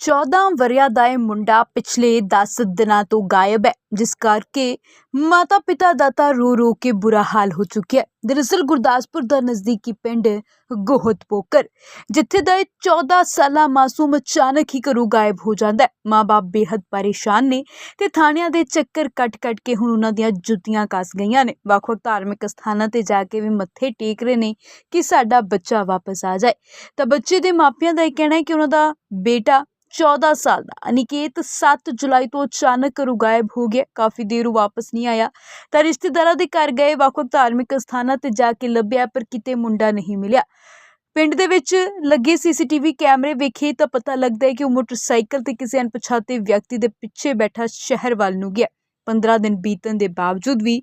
14 ਵਰਿਆਂ ਦਾ ਇਹ ਮੁੰਡਾ ਪਿਛਲੇ 10 ਦਿਨਾਂ ਤੋਂ ਗਾਇਬ ਹੈ, ਜਿਸ ਕਰਕੇ ਮਾਤਾ ਪਿਤਾ ਦਾ ਤਾਂ ਰੋ ਰੋ ਕੇ ਬੁਰਾ ਹਾਲ ਹੋ ਚੁੱਕਿਆ ਹੈ। ਦਰਅਸਲ ਗੁਰਦਾਸਪੁਰ ਦਾ ਨਜ਼ਦੀਕੀ ਪਿੰਡ ਗੋਹਤ ਪੋਕਰ ਜਿੱਥੇ ਦਾ ਇਹ 14 ਸਾਲਾ ਮਾਸੂਮ ਅਚਾਨਕ ਹੀ ਘਰੋਂ ਗਾਇਬ ਹੋ ਜਾਂਦਾ ਹੈ। ਮਾਂ-ਬਾਪ ਬੇहद ਪਰੇਸ਼ਾਨ ਨੇ ਤੇ ਥਾਣਿਆਂ ਦੇ ਚੱਕਰ ਕੱਟ-ਕੱਟ ਕੇ ਹੁਣ ਉਹਨਾਂ ਦੀਆਂ ਜੁੱਤੀਆਂ ਕੱਸ ਗਈਆਂ ਨੇ। ਵੱਖ-ਵੱਖ ਧਾਰਮਿਕ ਸਥਾਨਾਂ ਤੇ ਜਾ ਕੇ ਵੀ ਮੱਥੇ ਟੇਕ ਰਹੇ ਨੇ ਕਿ ਸਾਡਾ ਬੱਚਾ ਵਾਪਸ ਆ ਜਾਏ। ਤਾਂ ਬੱਚੇ ਦੇ ਮਾਪਿਆਂ ਦਾ ਇਹ ਕਹਿਣਾ ਹੈ ਕਿ ਉਹਨਾਂ ਦਾ ਬੇਟਾ 14 ਸਾਲ ਦਾ। ਅਨਿਕੇਤ 7 ਜੁਲਾਈ ਤੋਂ ਅਚਾਨਕ ਘਰੋਂ ਗਾਇਬ ਹੋ ਗਿਆ। ਕਾਫੀ ਦੇਰ ਵਾਪਸ ਨਹੀਂ ਆਇਆ। ਤਾਂ ਰਿਸ਼ਤੇਦਾਰਾਂ ਦੇ ਘਰ ਗਏ, ਵੱਖ-ਵੱਖ ਧਾਰਮਿਕ ਸਥਾਨਾਂ ਤੇ ਜਾ ਕੇ ਲੱਭਿਆ, ਪਰ ਕਿਤੇ ਮੁੰਡਾ ਨਹੀਂ ਮਿਲਿਆ। ਪਿੰਡ ਦੇ ਵਿੱਚ ਲੱਗੇ ਸੀਸੀਟੀਵੀ ਕੈਮਰੇ ਵੇਖੇ ਤਾਂ ਪਤਾ ਲੱਗਦਾ ਹੈ ਕਿ ਉਹ ਮੋਟਰਸਾਈਕਲ ਤੇ ਕਿਸੇ ਅਣਪਛਾਤੇ ਵਿਅਕਤੀ ਦੇ ਪਿੱਛੇ ਬੈਠਾ ਸ਼ਹਿਰ ਵੱਲ ਨੂੰ ਗਿਆ। 15 ਦਿਨ ਬੀਤਣ ਦੇ ਬਾਵਜੂਦ ਵੀ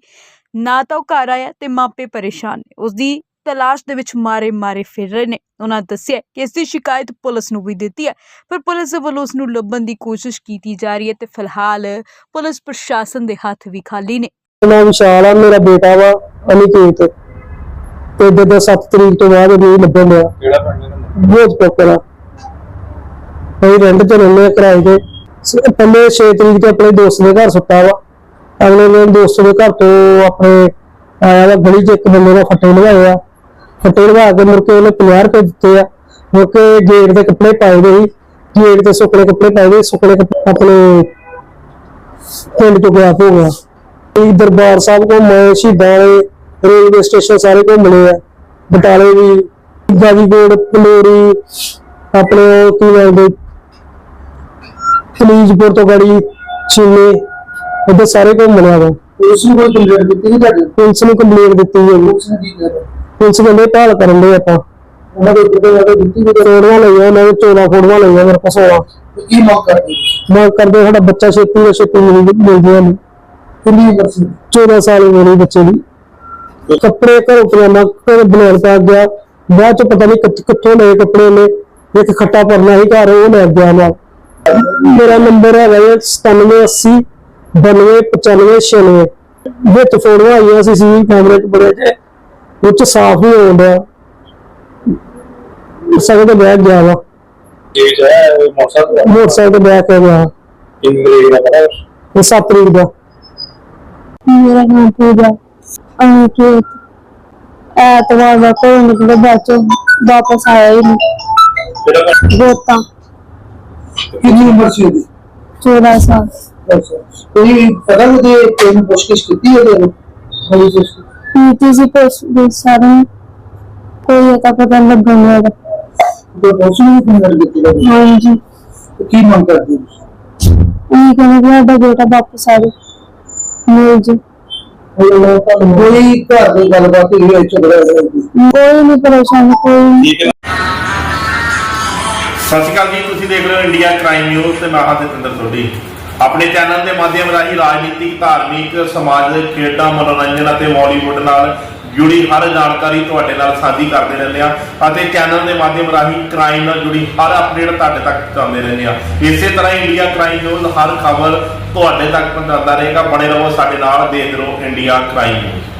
ਨਾ ਤਾਂ ਉਹ ਘਰ ਆਇਆ ਤੇ ਮਾਪੇ ਪਰੇਸ਼ਾਨ ਨੇ। ਉਸ ਦੀ ਤਲਾਸ਼ ਦੇ ਵਿੱਚ ਮਾਰੇ ਮਾਰੇ ਫਿਰ ਰਹੇ ਨੇ। ਉਹਨਾਂ ਦੱਸਿਆ ਕਿ ਇਸ ਦੀ ਸ਼ਿਕਾਇਤ ਪੁਲਿਸ ਨੂੰ ਵੀ ਦਿੱਤੀ ਹੈ। ਪਰ ਪੁਲਿਸ ਵੱਲੋਂ ਉਸ ਨੂੰ ਲੱਭਣ ਦੀ ਕੋਸ਼ਿਸ਼ ਕੀਤੀ ਜਾ ਰਹੀ ਹੈ ਤੇ ਫਿਲਹਾਲ ਪੁਲਿਸ ਪ੍ਰਸ਼ਾਸਨ ਦੇ ਹੱਥ ਵੀ ਖਾਲੀ ਨੇ। ਮੇਰਾ ਵਿਸ਼ਾਲ ਆ ਮੇਰਾ ਬੇਟਾ ਵਾ ਅਨਿਕੇਤ। ਤੇ ਜਦੋਂ 7 ਤਰੀਕ ਤੋਂ ਬਾਅਦ ਨਹੀਂ ਲੱਭਣ ਲਿਆ ਕਿਹੜਾ ਪਿੰਡ ਦਾ ਬਹੁਤ ਪੋਕਰਾ ਅਸੀਂ ਰੈਂਟ ਤੇ ਰਹਿੰਦੇ ਕਿਰਾਏ ਤੇ। ਪਹਿਲੇ 6 ਤਰੀਕ ਤੇ ਆਪਣੇ ਦੋਸਤ ਦੇ ਘਰ ਸੁੱਤਾ ਵਾ। ਅਗਲੇ ਦਿਨ ਦੋਸਤ ਦੇ ਘਰ ਤੋਂ ਆਪਣੇ ਆਇਆ ਵਾ ਗਲੀ 'ਚ ਇੱਕ ਬੰਦੇ ਨੇ ਫੱਟੇ ਲਵਾਏ ਆ। ਫੱਟੇ ਲਵਾ ਕੇ ਮੁੜ ਕੇ ਉਹਨੇ 50 ਰੁਪਏ ਦਿੱਤੇ ਆ। ਮੁੜ ਕੇ ਗੇਟ ਦੇ ਕੱਪੜੇ ਪਾਏ ਦੇ ਸੀ। ਗੇਟ ਤੇ ਸੁੱਕਣੇ ਕੱਪੜੇ ਪਾਏ ਦੇ ਸੁੱਕਣੇ ਕੱਪੜੇ ਆਪਣੇ ਪਿੰਡ ਤੋਂ ਗਿਆ ਹੋ ਗਿਆ ਇਹ ਦਰਬਾਰ ਸਾਹਿਬ ਕੋ ਮੈਂ ਸ਼ਹੀਦਾਂ ਰੇਲਵੇ ਸਟੇਸ਼ਨ ਸਾਰੇ ਘੁੰਮ ਲਏ ਆ। ਬਟਾਲੇ ਵੀ ਗਾਜੀਪੁਰ ਪਲੋਰੀ ਆਪਣੇ ਕੀ ਨਾਮ ਫਲੀਜਪੁਰ ਤੋਂ ਗੜੀ ਚੀਨੇ ਉਹਦੇ ਸਾਰੇ ਘੁੰਮ ਲਿਆ ਵਾ। ਪੁਲਿਸ ਨੂੰ ਕੋਈ ਕੰਪਲੇਂਟ ਦਿੱਤੀ ਸੀ ਤੁਹਾਡੇ? ਪੁਲਿਸ ਨੂੰ ਕੰਪਲੇਂਟ ਦਿੱਤੀ ਹੈ ਜੀ ਪੁਲਿਸ ਨੇ ਕੀ ਕਰ ਪੁਲਿਸ ਕਹਿੰਦੇ ਭਾਲ ਕਰਨ ਦੇ ਆਪਾਂ। ਉਹਨਾਂ ਦੇ ਉੱਤੇ ਜਾ ਦਿੱਤੀ ਕਿ ਫੋਟੋਆਂ ਲਈਆਂ ਉਹਨਾਂ ਨੇ 14 ਫੋਟੋਆਂ ਲਈਆਂ ਮੇਰੇ ਕੋਲ 16 ਕੀ ਮੰਗ ਕਰਦੇ ਮੈਂ ਕਰਦੇ ਸਾਡਾ ਬੱਚਾ ਛੇਤੀ ਤੋਂ ਛੇਤੀ ਮਿਲ ਮਿਲਦੀਆਂ ਨੇ। ਕਿੰਨੀ ਉਮਰ ਸੀ? 14 ਸਾਲ ਦੀ ਮੇਰੀ ਬੱਚੇ ਦੀ। ਕੱਪੜੇ ਘਰੋਂ ਪਜਾਮਾ ਘਰ ਬਣਾਉਣ ਪੈ ਗਿਆ। ਬਾਅਦ ਚ ਪਤਾ ਨਹੀਂ ਕਿੱਥ- ਲਏ ਕੱਪੜੇ ਨੇ ਇੱਕ ਖੱਟਾ ਪਰਨਾ ਹੀ ਘਰ ਉਹ ਲੈ ਗਿਆ ਨਾਲ। ਮੇਰਾ ਨੰਬਰ ਹੈਗਾ ਹੈ 9780 9295 ਵਿੱਚ ਫੋਟੋਆਂ ਆਈਆਂ ਸੀ ਸੀ ਕੈਮਰੇ ਚ ਬੜੇ ਜੇ। ਉਹ ਚ ਸਾਫ਼ ਹੀ ਹੋਣ ਡਿਆ। ਸਗੋਂ ਤੇ ਬੈਠ ਗਿਆ ਵਾ। ਇਹ ਜੋ ਹੈ ਮੋਟਰਸਾਈਕਲ ਮੋਟਰਸਾਈਕਲ ਤੇ ਬੈਠ ਕੇ ਗਿਆ। ਇੰਗਲਿਸ਼ ਦਾ ਪਤਾ? ਇਹ 7 ਤਰੀਕ ਦਾ। ਮੇਰਾ ਨਾਮ ਪੂਜਾ। ਅਨਿਕੇਤ ਐਤਵਾਰ ਦਾ ਕੋਈ ਨਿਕਲੇ ਬਾਅਦ ਚੋਂ ਵਾਪਸ ਆਇਆ ਹੀ ਨਹੀਂ। ਗੋਤਾ। ਕਿੰਨੀ ਉਮਰ ਸੀ ਉਹਦੀ? 14 ਸਾਲ। ਕੋਈ ਪਤਾ ਉਹਦੇ ਕੋਈ ਪੁੱਛਗਿੱਛ ਕੀਤੀ ਉਹਦੇ ਨੂੰ ਕੋਈ ਦੇ ਸਾਰੇ। ਕੋਈ ਅਤਾ ਪਤਾ ਨੀ ਲੱਗਣ ਨਹੀਂ ਲੱਗਾ ਕੋਈ ਪੁਲਿਸ ਨੂੰ ਕੰਪਲੇਂਟ ਦਿੱਤੀ ਉਹਦੀ? ਹਾਂਜੀ। ਤੇ ਕੀ ਮੰਗ ਕਰਦੇ ਹੋ ਇਹ ਕਹਿੰਦੇ ਕਿ ਸਾਡਾ ਬੇਟਾ ਵਾਪਸ ਆ ਜਾਏ ਮਿਲ ਜੀ। ਕੋਈ ਘਰ ਦੀ ਗੱਲਬਾਤ ਹੋਈ ਹੈ ਝਗੜਾ ਹੋਇਆ ਕੋਈ? ਕੋਈ ਨਹੀਂ ਪਰੇਸ਼ਾਨ ਕੋਈ ਠੀਕ ਹੈ। ਸਤਿ ਸ਼੍ਰੀ ਅਕਾਲ ਜੀ ਤੁਸੀਂ ਦੇਖ ਰਹੇ ਹੋ ਇੰਡੀਆ ਕ੍ਰਾਈਮ ਨਿਊਜ਼ ਤੇ ਮੈਂ ਹਾਂ ਜਤਿੰਦਰ ਸੋਢੀ। ਆਪਣੇ ਚੈਨਲ ਦੇ ਮਾਧਿਅਮ ਰਾਹੀਂ ਰਾਜਨੀਤਿਕ, ਧਾਰਮਿਕ ਸਮਾਜਿਕ ਖੇਡਾਂ, ਮਨੋਰੰਜਨ ਅਤੇ ਬਾਲੀਵੁੱਡ ਨਾਲ ਜੁੜੀ ਹਰ ਜਾਣਕਾਰੀ ਤੁਹਾਡੇ ਨਾਲ ਸਾਂਝੀ ਕਰਦੇ ਰਹਿੰਦੇ ਆ ਅਤੇ ਚੈਨਲ ਦੇ ਮਾਧਿਅਮ ਰਾਹੀਂ ਕ੍ਰਾਈਮ ਨਾਲ ਜੁੜੀ ਹਰ ਅਪਡੇਟ ਤੁਹਾਡੇ ਤੱਕ ਪਹੁੰਚਾਉਂਦੇ ਰਹਿੰਦੇ ਆ ਇਸੇ ਤਰ੍ਹਾਂ ਇੰਡੀਆ ਕ੍ਰਾਈਮ ਨਿਊਜ਼ ਹਰ ਖਬਰ ਤੁਹਾਡੇ ਤੱਕ ਪਹੁੰਚਾਉਂਦਾ ਰਹੇਗਾ। ਬਣੇ ਰਹੋ ਸਾਡੇ ਨਾਲ, ਦੇਖਦੇ ਰਹੋ ਇੰਡੀਆ ਕ੍ਰਾਈਮ ਨਿਊਜ਼